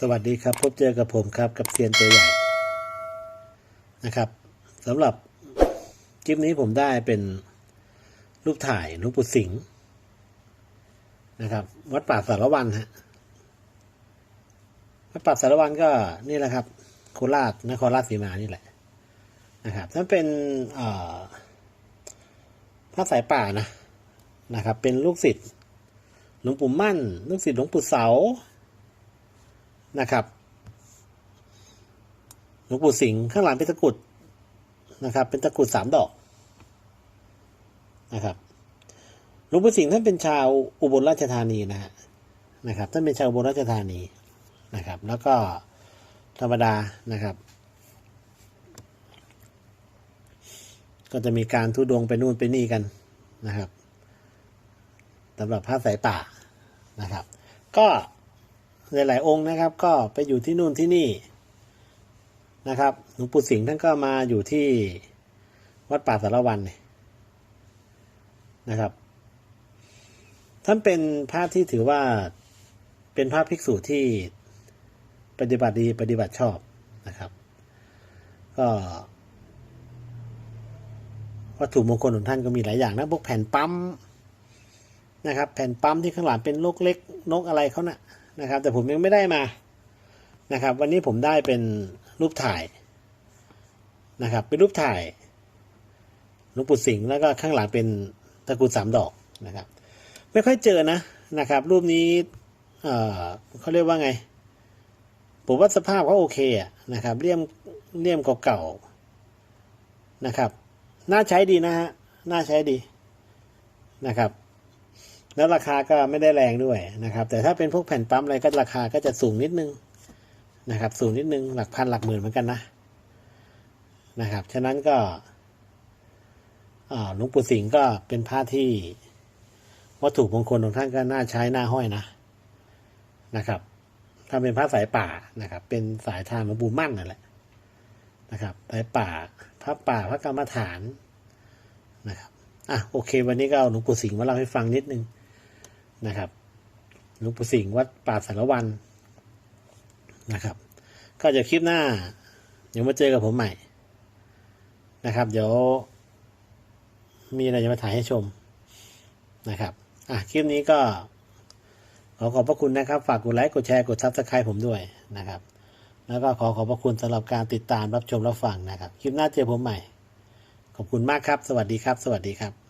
สวัสดีครับ พบเจอกับผมครับกับเซียนตัวใหญ่นะครับสำหรับคลิปนี้ผมได้เป็นรูปถ่ายหลวงปู่สิงห์นะครับ วัดป่าสารวันฮะวัดป่าสารวันก็นี่แหละครับโคราชนครราชสีมานี่แหละนะครับท่นเป็นพระสายป่านะนะครับ เป็นลูกศิษย์หลวงปู่มั่น ลูกศิษย์หลวงปู่เสา นะครับหลวงปู่สิงห์ข้างหลังเป็นตะกุดนะครับ เป็นตะกุดสามดอกนะครับหลวงปู่สิงห์ท่านเป็นชาวอุบลราชธานีนะฮะนะครับ ท่านเป็นชาวอุบลราชธานีนะครับ แล้วก็ธรรมดานะครับ ก็จะมีการทุดงไปนู่นไปนี่กันนะครับสำหรับพระสายป่านะครับ ก็ หลายๆองค์นะครับ ก็ไปอยู่ที่นู่นที่นี่นะครับหลวงปู่สิงห์ท่านก็มาอยู่ที่วัดป่าสารวันเนี่ยนะครับ ท่านเป็นพระที่ถือว่าเป็นพระภิกษุที่ปฏิบัติดีปฏิบัติชอบนะครับ ก็วัตถุมงคลของท่านก็มีหลายอย่างนะพวกแผ่นปั๊มนะครับ แผ่นปั๊มที่ข้างหลังเป็นนกเล็กนกอะไรเขานะ่ะ นะครับ แต่ผมยังไม่ได้มานะครับ วันนี้ผมได้เป็นรูปถ่ายนะครับ เป็นรูปถ่ายหลวงปู่สิงห์แล้วก็ข้างหลังเป็นตะกรุดสามดอกนะครับ ไม่ค่อยเจอนะนะครับ รูปนี้เออเขาเรียกว่าไงผมว่าสภาพเขาโอเคอะนะครับเลี่ยมเลี่ยมเก่าๆนะครับ น่าใช้ดีนะฮะน่าใช้ดีนะครับ แล้วราคาก็ไม่ได้แรงด้วยนะครับ แต่ถ้าเป็นพวกแผ่นปั๊มอะไรก็ราคาก็จะสูงนิดนึงนะครับ สูงนิดนึงหลักพันหลักหมื่นเหมือนกันนะนะครับฉะนั้นก็อ่าหลวงปู่สิงห์ก็เป็นพระที่วัตถุมงคลของท่านก็น่าใช้น่าห้อยนะนะครับ ถ้าเป็นพระสายป่านะครับ เป็นสายทางหลวงปู่มั่นนั่นแหละนะครับสายป่าพระป่าพระกรรมฐานนะครับอะโอเค วันนี้ก็เอาหลวงปู่สิงห์มาเล่าให้ฟังนิดนึง นะครับหลวงปู่สิงห์วัดป่าสารวันนะครับ ก็จะคลิปหน้าเดี๋ยวมาเจอกับผมใหม่นะครับ เดี๋ยว มีอะไรจะมาถ่ายให้ชมนะครับอะคลิปนี้ก็ ขอขอบพระคุณนะครับ ฝากกดไลค์กดแชร์กดซับสไครต์ผมด้วยนะครับ แล้วก็ขอขอบพระคุณสำหรับการติดตามรับชมรับฟังนะครับ คลิปหน้าเจอผมใหม่ ขอบคุณมากครับ สวัสดีครับ สวัสดีครับ